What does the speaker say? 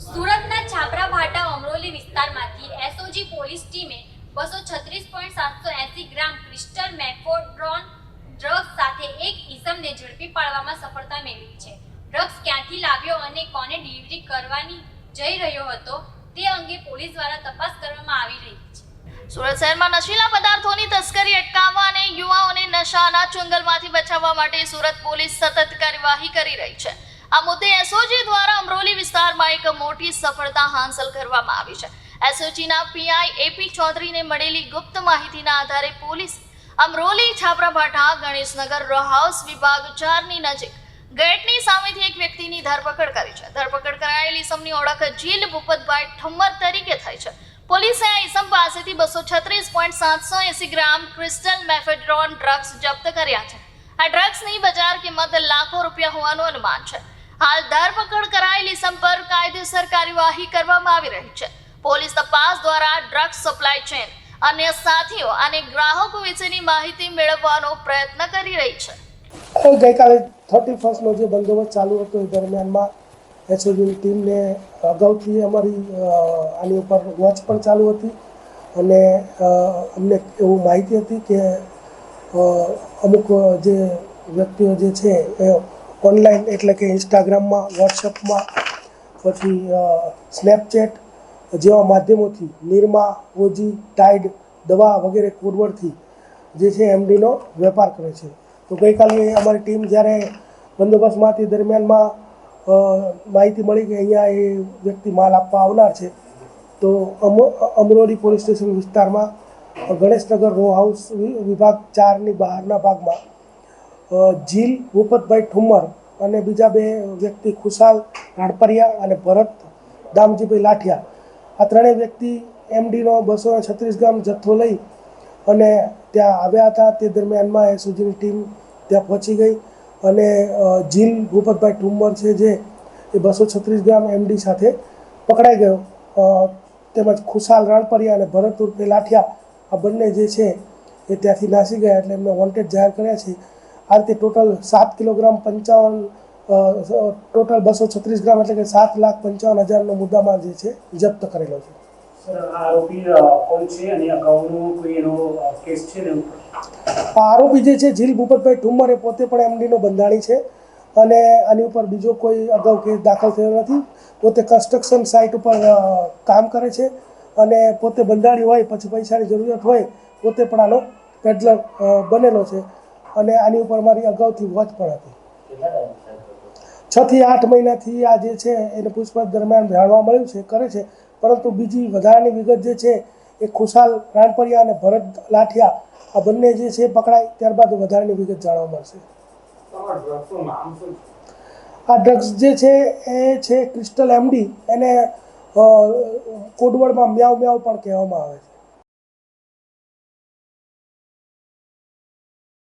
સુરતના છાપરા ભાટા અમરોલી વિસ્તારમાંથી SOG police ટીમે બસો છત્રીસ પોઈન્ટ સાતસો એસી ગ્રામ ક્રિસ્ટલ મેફોડ્રોન ડ્રગ્સ સાથે એક ઈસમને ઝડપી પાડવામાં સફળતા મેળવી છે. ડ્રગ્સ ક્યાંથી લાવ્યો અને કોને ડિલિવરી કરવાની જઈ રહ્યો હતો તે અંગે પોલીસ દ્વારા તપાસ કરવામાં આવી રહી છે. સુરત શહેરમાં નશીલા પદાર્થોની તસ્કરી અટકાવવા અને યુવાઓને નશાના ચુંગલમાંથી બચાવવા માટે સુરત પોલીસ સતત કાર્યવાહી કરી રહી છે. આ મુદ્દે એસઓજી દ્વારા અમરોલી વિસ્તારમાં એક મોટી સફળતા હાંસલ કરવામાં આવી છે. એસઓજીના પીઆઈ એપી ચૌધરીને મળેલી ગુપ્ત માહિતીના આધારે police Amroli Chhaparabhatha Ganeshnagar row house વિભાગ ચારની નજીક ગેટની સામેથી એક વ્યક્તિની ધરપકડ કરી છે. ધરપકડ કરાયેલી ઇસમની ઓળખ જીલ ભૂપતભાઈ ઠમ્મર તરીકે થઈ છે. પોલીસે આ ઇસમ પાસેથી બસો છત્રીસ પોઈન્ટ સાતસો એસી ગ્રામ ક્રિસ્ટલ મેફેડ્રોન ડ્રગ્સ જપ્ત કર્યા છે. આ ડ્રગ્સની બજાર કિંમત લાખો રૂપિયા હોવાનું અનુમાન છે. હાલ ધરપકડ કરાયેલી સંપર્ક પર કાયદેસર કાર્યવાહી કરવામાં આવી રહી છે. પોલીસ તપાસ દ્વારા ડ્રગ્સ સપ્લાય ચેન અને સાથીઓ અને ગ્રાહકો વિશેની માહિતી મેળવવાનો પ્રયત્ન કરી રહી છે. ગઈકાલે થર્ટી ફર્સ્ટનો જે બંદોબસ્ત ચાલુ હતો એ દરમિયાનમાં એસઓજીની ટીમને અગાઉથી અમારી આની ઉપર વોચ પણ ચાલુ હતી અને અમને એવું માહિતી હતી કે અમુક જે વ્યક્તિઓ જે છે એ ઓનલાઈન એટલે કે ઇન્સ્ટાગ્રામમાં વોટ્સઅપમાં પછી સ્નેપચેટ જેવા માધ્યમોથી નિરમા, ઓજી ટાઈડ દવા વગેરે કોડવર્ડથી જે છે એમડીનો વેપાર કરે છે. તો ગઈકાલે અમારી ટીમ જ્યારે બંદોબસ્તમાંથી દરમિયાનમાં માહિતી મળી કે અહીંયા એ વ્યક્તિ માલ આપવા આવનાર છે, તો અમો- અમરોલી પોલીસ સ્ટેશન વિસ્તારમાં ગણેશનગર રો હાઉસ વિભાગ ચારની બહારના ભાગમાં જીલ, ભૂપતભાઈ ઠુમ્મર અને બીજા બે વ્યક્તિ ખુશાલ રાણપરિયા અને ભરત દામજીભાઈ લાઠિયા. આ ત્રણેય વ્યક્તિ એમડીનો બસો છત્રીસ ગ્રામ જથ્થો લઈ અને ત્યાં આવ્યા હતા. તે દરમિયાનમાં એસઓજીની ટીમ ત્યાં પહોંચી ગઈ અને જીલ, ભૂપતભાઈ ઠુમ્મર છે જે એ બસો છત્રીસ ગ્રામ એમડી સાથે પકડાઈ ગયો. તેમજ ખુશાલ, રાણપરિયા અને ભરત ઉર્ફે લાઠિયા આ બંને જે છે એ ત્યાંથી નાસી ગયા એટલે એમને વોન્ટેડ જાહેર કર્યા છે. આ રીતે ટોટલ સાત કિલોગ્રામ પંચાવન ટોટલ બસો છત્રીસ ગ્રામ એટલે કે સાત લાખ પંચાવન હજારનો મુદ્દામાલ જે છે જપ્ત કરેલો છે. આરોપી જે છે જીલ ભૂપતભાઈ ઠુમ્મર એ પોતે પણ એમડીનો બંધાણી છે. અને આની ઉપર બીજો કોઈ અગાઉ કેસ દાખલ થયો નથી. પોતે કન્સ્ટ્રક્શન સાઇટ ઉપર કામ કરે છે. અને પોતે બંધાણી હોય પછી પૈસાની જરૂરિયાત હોય પોતે પણ આનો પેડલર બનેલો છે. અને આની ઉપર મારી અગાઉથી વોચ પણ હતી. છ થી આઠ મહિનાથી આ જે છે એને પૂછપરછ દરમિયાન જાણવા મળ્યું છે, કરે છે, પરંતુ બીજી વધારાની વિગત જે છે એ ખુશાલ રાણપરિયા અને ભરત લાઠિયા, આ બંને જે છે પકડાય, ત્યારબાદ વધારાની વિગત જાણવા મળશે. આ ડ્રગ્સ જે છે એ છે ક્રિસ્ટલ એમડી, એને કોડવર્ડમાં મ્યાવ મ્યાવ પણ કહેવામાં આવે છે.